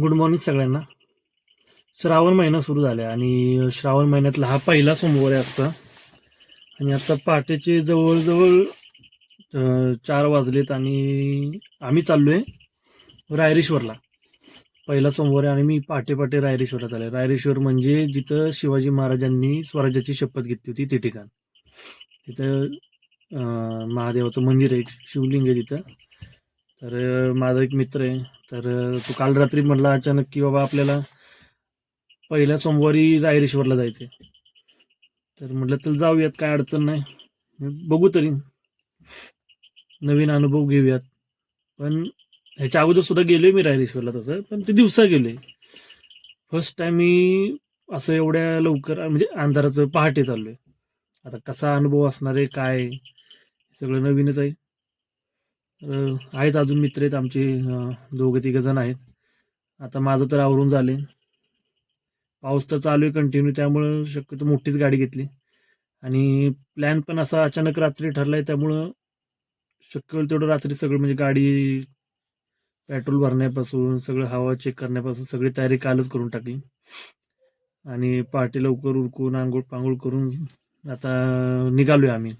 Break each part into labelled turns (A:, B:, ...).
A: Good morning सगळ्यांना. श्रावण महिना सुरू झाला आणि श्रावण महिन्यातला हा पहिला सोमवार आहे आत्ता आणि आत्ता पहाटेचे जवळजवळ चार वाजलेत आणि आम्ही चाललोय रायरेश्वरला. पहिला सोमवार आहे आणि मी पहाटे पहाटे रायरेश्वरला चाललोय. रायरेश्वर म्हणजे जिथं शिवाजी महाराजांनी स्वराज्याची शपथ घेतली होती ते ठिकाण. तिथं महादेवाचं मंदिर आहे शिवलिंग आहे तिथं. तर माझा एक मित्र आहे. तर तू तो काल रात्री म्हणला अचानक की बाबा आपल्याला पहिल्या सोमवारी रायरेश्वरला जायचंय. तर म्हटलं तर जाऊयात काय अडचण नाही. बघू तरी. नवीन अनुभव घेऊयात. पण ह्याच्या अगोदर सुद्धा गेलोय मी रायरेश्वरला तसं पण ते दिवसा गेलोय. फर्स्ट टाइम मी असं एवढ्या लवकर म्हणजे अंधाराचं पहाटे चाललोय. आता कसा अनुभव असणार आहे काय सगळं नवीनच आहे. आहेत अजून मित्र आहेत आमचे दोघं तिघं जण आहेत. आता माझं तर आवरून झाले. पाऊस तर चालू आहे कंटिन्यू त्यामुळं शक्यतो मोठीच गाडी घेतली. आणि प्लॅन पण असा अचानक रात्री ठरला आहे त्यामुळं शक्य होईल तेवढं रात्री सगळं म्हणजे गाडी पेट्रोल भरण्यापासून सगळं हवा चेक करण्यापासून सगळी तयारी कालच करून टाकली. आणि पहाटे लवकर उरकून आंघोळ पांघोळ करून आता निघालोय आम्ही.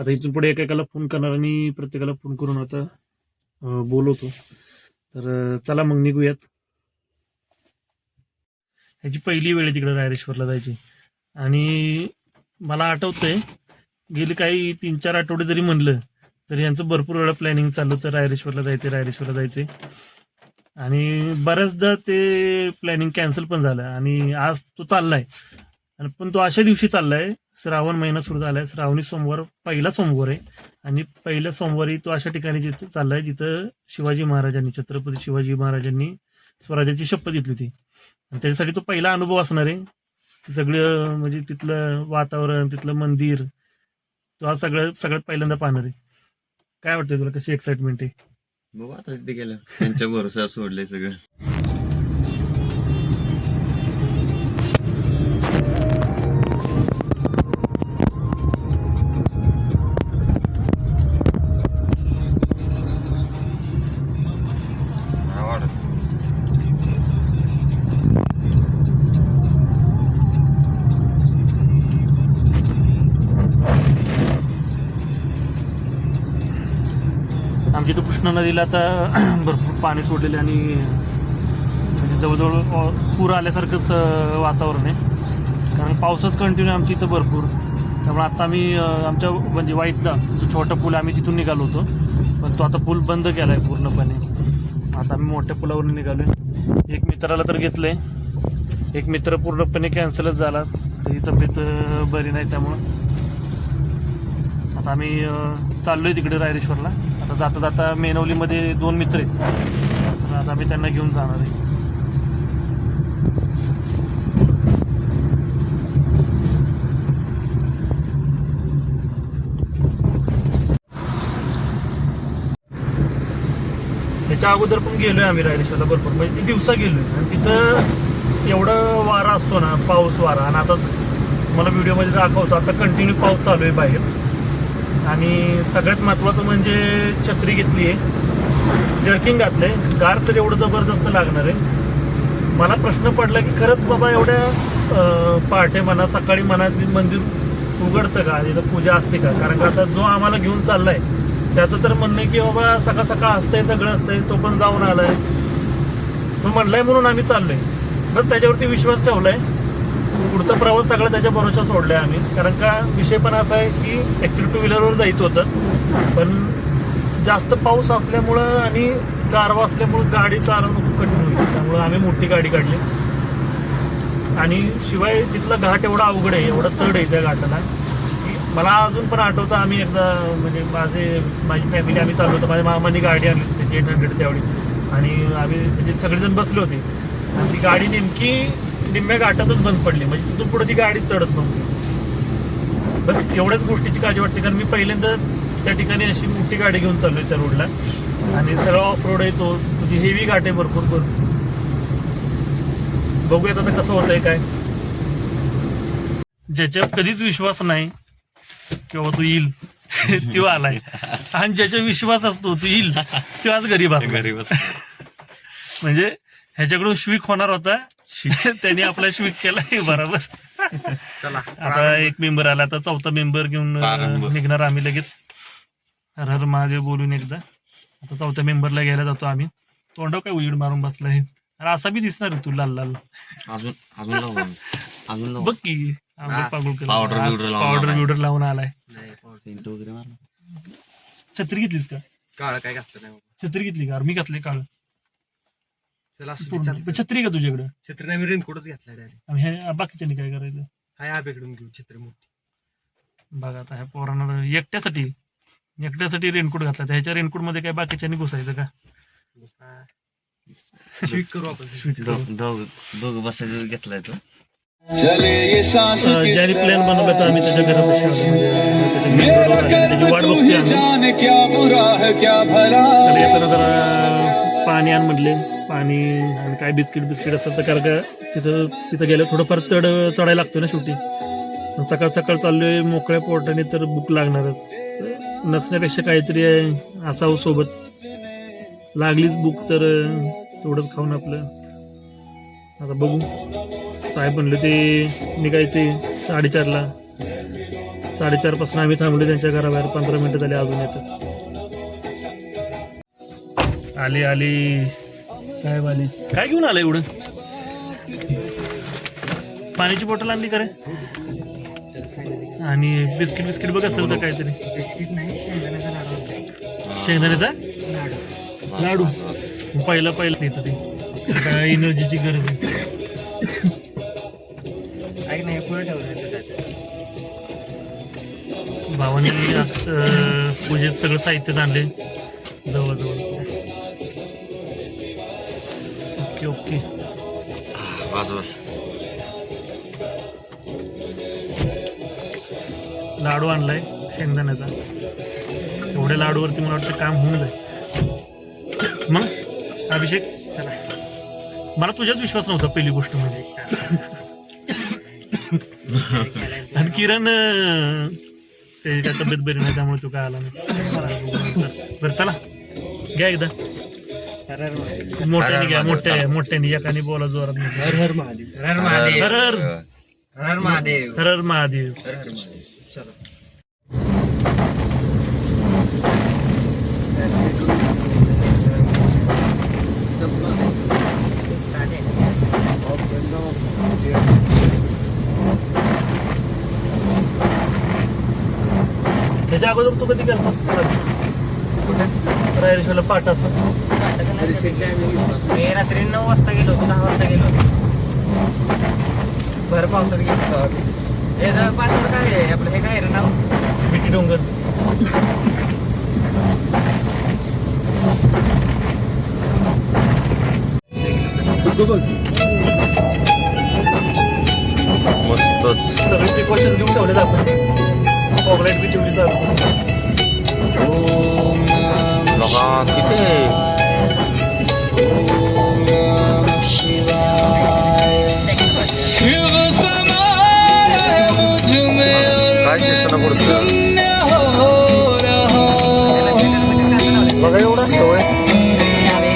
A: आता इथून पुढे एकेकाला फोन करणार आणि प्रत्येकाला फोन करून आता बोलवतो. तर चला मग निघूयात. ह्याची पहिली वेळ तिकडे रायरेश्वरला जायची. आणि मला आठवतंय गेली काही तीन चार आठवडे जरी म्हणलं तरी यांचं भरपूर वेळा प्लॅनिंग चालू होतं. रायरेश्वरला जायचे रायरेश्वरला जायचे. आणि बऱ्याचदा ते प्लॅनिंग कॅन्सल पण झालं. आणि आज तो चाललाय. आणि पण तो अशा दिवशी चाललाय. श्रावण महिना सुरू झालाय. श्रावणी सोमवार पहिला सोमवार आहे. आणि पहिल्या सोमवारी तो अशा ठिकाणी जिथं चाललाय जिथं शिवाजी महाराजांनी छत्रपती शिवाजी महाराजांनी स्वराज्याची शपथ घेतली होती. आणि त्याच्यासाठी तो पहिला अनुभव असणार आहे. ते सगळं म्हणजे तिथलं वातावरण तिथलं मंदिर तो आज सगळं सगळ्यात पहिल्यांदा पाहणार आहे. काय वाटतंय तुला? कशी एक्साइटमेंट आहे?
B: बघू आता तिथे गेलं त्यांच्या भरोसा सोडलंय सगळं.
A: कृष्णा नदीला आता भरपूर पाणी सोडलेले आणि म्हणजे जवळजवळ पूर आल्यासारखंच वातावरण आहे. कारण पावसाच कंटिन्यू आमच्या इथं भरपूर. त्यामुळे आता आम्ही आमच्या म्हणजे वाईतला जो छोटा पूल आम्ही तिथून निघालो होतो. पण तो आता पूल बंद केला आहे पूर्णपणे. आता आम्ही मोठ्या पुलावरून निघालो आहे एक मित्राला तर घेतलं आहे एक मित्र पूर्णपणे कॅन्सलच झाला. त्याची तब्येत बरी नाही त्यामुळं. आता आम्ही चाललो आहे तिकडे रायरेश्वरला. आता जाता जाता मेनवलीमध्ये दोन मित्र आहेत. तर आता आम्ही त्यांना घेऊन जाणार आहे. त्याच्या अगोदर पण गेलोय आम्ही रायरेशाला भरपूर. म्हणजे ती दिवसा गेलोय. आणि तिथं एवढं वारा असतो ना पाऊस वारा. आणि आता मला व्हिडिओमध्ये दाखवतो. आता कंटिन्यू पाऊस चालू आहे बाहेर. आणि सगळ्यात महत्त्वाचं म्हणजे छत्री घेतली आहे. जर्किंग घातलंय. गार तर एवढं जबरदस्त लागणार आहे. मला प्रश्न पडला की खरंच बाबा एवढ्या पहाटे म्हणा सकाळी म्हणा मंदिर उघडतं का? तिथं पूजा असते का? कारण का आता जो आम्हाला घेऊन चाललाय त्याचं तर म्हणणं आहे की बाबा सकाळ सकाळ असतंय सगळं असतंय तो पण जाऊन आलाय. तो म्हणलाय म्हणून आम्ही चाललोय. बस त्याच्यावरती विश्वास ठेवलाय. पुढचा प्रवास सगळा त्याच्या भरोशा सोडलाय आम्ही. कारण का विषय पण असा आहे की ऍक्च्युली टू व्हीलरवर जायचं होतं. पण जास्त पाऊस असल्यामुळं आणि गारवा असल्यामुळं गाडी चालवणं खूप कठीण होईल. त्यामुळं आम्ही मोठी गाडी काढली. आणि शिवाय तिथला घाट एवढा अवघड आहे एवढा चढ आहे त्या घाटाला की मला अजून पण आठवतं आम्ही एकदा म्हणजे माझे माझी फॅमिली आम्ही चाललो होतो माझ्या मामाने गाडी आणली होती एट हंड्रेड त्यावेळी. आणि आम्ही म्हणजे सगळेजण बसले होते. आणि ती गाडी नेमकी निम्म्या घाटातच बंद पडली. म्हणजे तिथून पुढे ती गाडी चढत नव्हती. बस एवढ्याच गोष्टीची काळजी वाटते. कारण मी पहिल्यांदा त्या ठिकाणी अशी मोठी गाडी घेऊन चाललोय त्या रोडला आणि सरळ ऑफ रोड आहे तो. म्हणजे हेवी घाट आहे भरपूर भरपूर बघूयात आता कसं होतंय काय. ज्याच्यावर कधीच विश्वास नाही किंवा तू येईल तो आलाय. आणि ज्याच्या विश्वास असतो तू येईल तो आज गरीब
B: घरी बस
A: म्हणजे ह्याच्याकडून श्विक होणार होता. त्यांनी आपला श्विक केला हे बरोबर.
C: चला
A: आता एक मेंबर आला आता चौथा मेंबर घेऊन. निघणार आम्ही लगेच. हर हर महादेव बोलून एकदा. आता चौथ्या मेंबरला घ्यायला जातो आम्ही. तोंडाव काय उजेड मारून बसलाय? अरे असा बी दिसणार आहे तू लाल लाल.
B: अजून अजून. अजून
A: बघ की
C: हा,
B: powder
A: आज
B: बिवडर लावून आलाय.
A: छत्री घेतलीस का?
C: काळं काय घातलं नाही.
A: छत्री घेतली का? मी घातली काळ.
C: चला असू दे. चालतंय.
A: छत्री का तुझ्याकडे?
C: छत्री नाही मी रेनकोटच घेतलाय डायरेक्ट
A: आणि हे बाकीच्यांनी काय करायचं?
C: हाय आब्याकडून घेऊ छत्री मोठी.
A: बघा आता ह्या पोरांना एकट्यासाठी एकट्यासाठी रेनकोट घातला तर ह्याच्या रेनकोटमध्ये काय बाकीच्यांनी घुसायचं का?
C: नुसता स्वीट करू आपण
A: स्विच करून.
B: दोघ- दोघ- दोघं बसायचं घेतलाय तो.
A: अं, ज्याने प्लॅन बनवला तर आम्ही त्याच्या घरापाशी आलो. म्हणजे त्याच्या आलो. त्याची वाट बघतोय आम्ही. येताना जरा पाणी आण म्हटले. पाणी आणि काय बिस्किट बिस्किट असं तर कारण का तिथं तिथं गेलं थोडंफार चढ चढायला लागतो ना शेवटी. पण सकाळ सकाळ चाललोय मोकळ्या पोटाने तर बुक लागणारच. नसण्यापेक्षा काहीतरी असावं सोबत. लागलीच बुक तर तेवढंच खाऊन आपलं. आता बघू. साहेब म्हणले ते निघायचे साडेचारला. साडेचारपासून आम्ही थांबलो त्यांच्या घराबाहेर. पंधरा मिनटं झाली अजून येतं आली आली. साहेब आली काय घेऊन आलं एवढं? पाण्याची बॉटल आणली का रे? आणि बिस्किट बिस्किट बघ असेल तर काहीतरी.
C: बिस्किट नाही शेंगदाण्याचा? लाडू.
A: शेंगदाण्याचा लाडू. पहिलं पहिलं येतं ते. एनर्जीची गरज आहे.
C: काही नाही पुढे ठेवलं.
A: भावाने पूजेत सगळं साहित्यच आणले जवळजवळ.
B: हा, वास वास
A: लाडू आणलाय शेंगदाण्याचा. एवढ्या लाडूवरती मला वाटतं काम होऊन जाईल. मग अभिषेक चला. मला तुझ्याच विश्वास नव्हता पहिली गोष्ट म्हणजे. आणि किरण अं, ते काय तब्येत बरी नाही त्यामुळे तू काय आला नाही. बरं चला. घ्या एकदा. मोठ्याने घ्या
B: हर हर
A: मोठ्या. मोठ्याने एकाने बोला जोरात
C: हर हर महादेव. हर हर महादेव.
A: हर हर
C: हर हर महादेव.
A: हर हर महादेव.
B: हर हर महादेव.
C: चलो.
A: त्याच्या अगोदर तू कधी करतास रायरेश्वरला पाठ असं.
C: मी रात्री नऊ वाजता गेलो होतो दहा वाजता गेलो होतो. भर पावसात गेलो होतो आम्ही. हे जर पासवर्ड काय आहे आपलं हे काय आहे रे नाव?
A: मिठी डोंगर.
B: मस्तच.
A: सगळे प्रिकॉशन्स घेऊन ठेवलेत आपण. फॉगलाईट बी ठेवली चालू.
B: लगा किती? काय दिसतं ना पुढचं बघा एवढं असतं
A: जरा.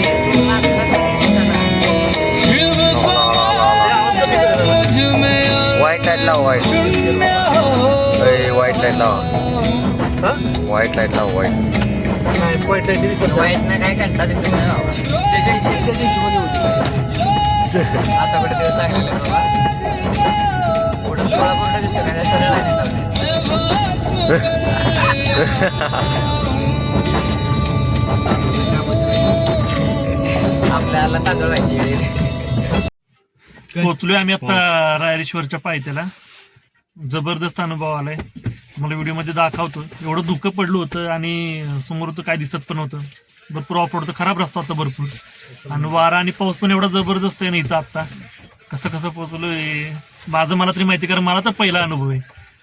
B: व्हाईट लाइट लावा व्हाईट व्हाईट लाइट लावा
A: हा?
B: व्हाईट लाइट लावा व्हाईट
A: नाही पॉईंट लाइट दिसत नाही.
C: वाईट ना काय कंटा दिसत नाही बाबा. त्याच्या हिशोबाने होती आता कुठे दिवस चांगले बाबा पुढे थोडा पुढे दिसतो काय त्या सरळ आहे तिथं. आपल्याला तांदूळ व्हायची
A: पोहोचलोय आम्ही आता रायरेश्वरच्या पायथ्याला जबरदस्त अनुभव आलाय मला व्हिडिओमध्ये दाखवतो. एवढं धुकं पडलं होतं आणि समोर तर काय दिसत पण होतं भरपूर ऑफ रोड तर खराब रस्ता होता भरपूर. आणि वारा आणि पाऊस पण एवढा जबरदस्त आहे ना इथं आता. कसं कसं पोहोचलोय माझं मला तरी माहिती कारण मला तर पहिला अनुभव आहे.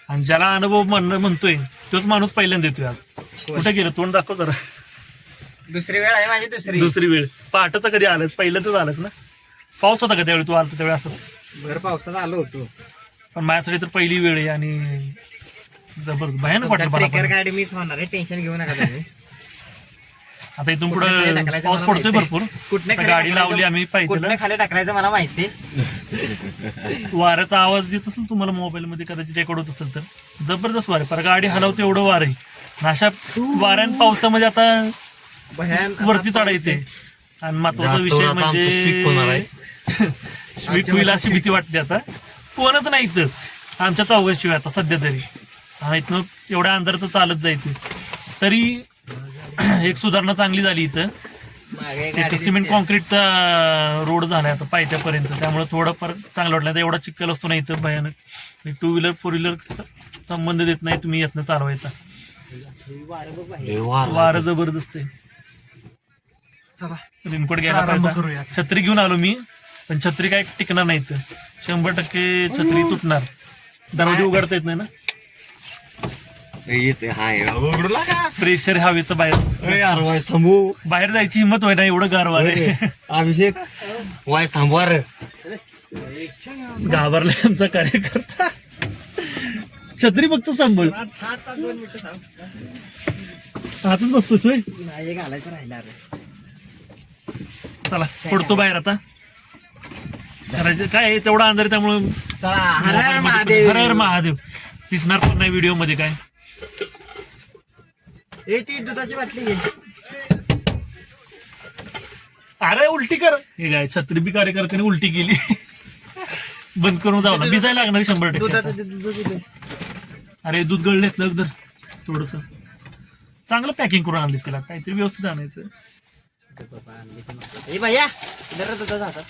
A: आणि ज्याला अनुभव म्हणणं म्हणतोय तोच माणूस पहिल्यांदा येतोय आज. कुठे गेलं? तोंड दाखव जरा.
C: दुसरी वेळ आहे माझी दुसरी.
A: दुसरी वेळ. पहाटचा कधी आलास? पहिलं तर आलास ना? पाऊस होता का त्यावेळी? तू आलता त्यावेळी असं?
C: भर पावसात आलो होतो.
A: पण माझ्यासाठी तर पहिली वेळ आहे आणि जबरदस्त. भयानक वाटलं मला
C: ट्रेकर
A: पण.
C: गाडी मीच होणार आहे. टेन्शन घेऊ नका तुम्ही.
A: आता इथून पुढे पाऊस
C: मला
A: पडतोय
C: माहिती.
A: भरपूर.
C: कुठनं
A: आता
C: खाली
A: गाडी लावली आम्ही पाहिजे
C: कुठनं खाली टाकलायचं मला माहिती
A: वाऱ्याचा आवाज येत असेल तुम्हाला मोबाईल मध्ये कदाचित रेकॉर्ड होत असेल तर. जबरदस्त वारे. पर गाडी हलवते एवढं वार आहे. आणि अशा वाऱ्यान पावसामध्ये आता
C: भयान
A: वरती चढायचे आणि महत्त्वाचा
B: जास्त
A: विषय
B: आता आमचं शीक होणार
A: म्हणजे
B: आहे.
A: वीक होईल अशी भीती वाटते आता. कोणच नाही इथं. आमच्या चौघाशिवाय आता सध्या तरी. हा इथनं एवढ्या अंधाराचं चालत जायचं. तरी एक सुधारणा चांगली झाली इथं. तिथं
C: गाडी
A: सिमेंट. कॉन्क्रीटचा रोड झालाय आता पायथ्यापर्यंत. त्यामुळे थोडं फार चांगलं वाटलं. आता एवढा चिखल असतो ना इथं भयानक. टू व्हीलर फोर व्हीलर संबंध देत नाही तुम्ही यातनं चालवायचा.
B: वार
A: वारं जबरदस्त आहे.
C: चला.
A: रेनकोट घ्यायला पाहिजे. छत्री घेऊन आलो मी पण छत्री काय टिकणार नाही इथं. शंभर टक्के छत्री तुटणार. दरवाजे उघडता येत नाही ना.
B: येते हाय. उघडू लागा
A: प्रेशर हवेचं बाहेर.
B: अरे यार वाईस थांबू.
A: बाहेर जायची हिंमत व्हाय ना एवढं गार वार आहे
B: अभिषेक वाईस थांबवा रे
A: घाबरले आमचा कार्यकर्ता. छत्री फक्त सांभाळ. हातच बसतोस होय?
C: नाही घालायचं राहिला रे
A: चला पडतो बाहेर आता. करायचं काय तेवढा अंधार त्यामुळे
C: हर हर महादेव.
A: दिसणार पण नाही व्हिडिओमध्ये काय.
C: ए ती दुधाची बाटली घे.
A: अरे उलटी कर. हे काय छत्री बी कार्यकर्त्याने उलटी केली. बंद करून जाऊ ना. भिजायला लागणार शंभर टक्के.
C: दुधाचं दूध दे.
A: अरे दूध गळलेत लग तर थोडस. चांगलं पॅकिंग करून आणलीस तिला काहीतरी व्यवस्थित आणायचं.
C: भैया इधर दुधाचा हातात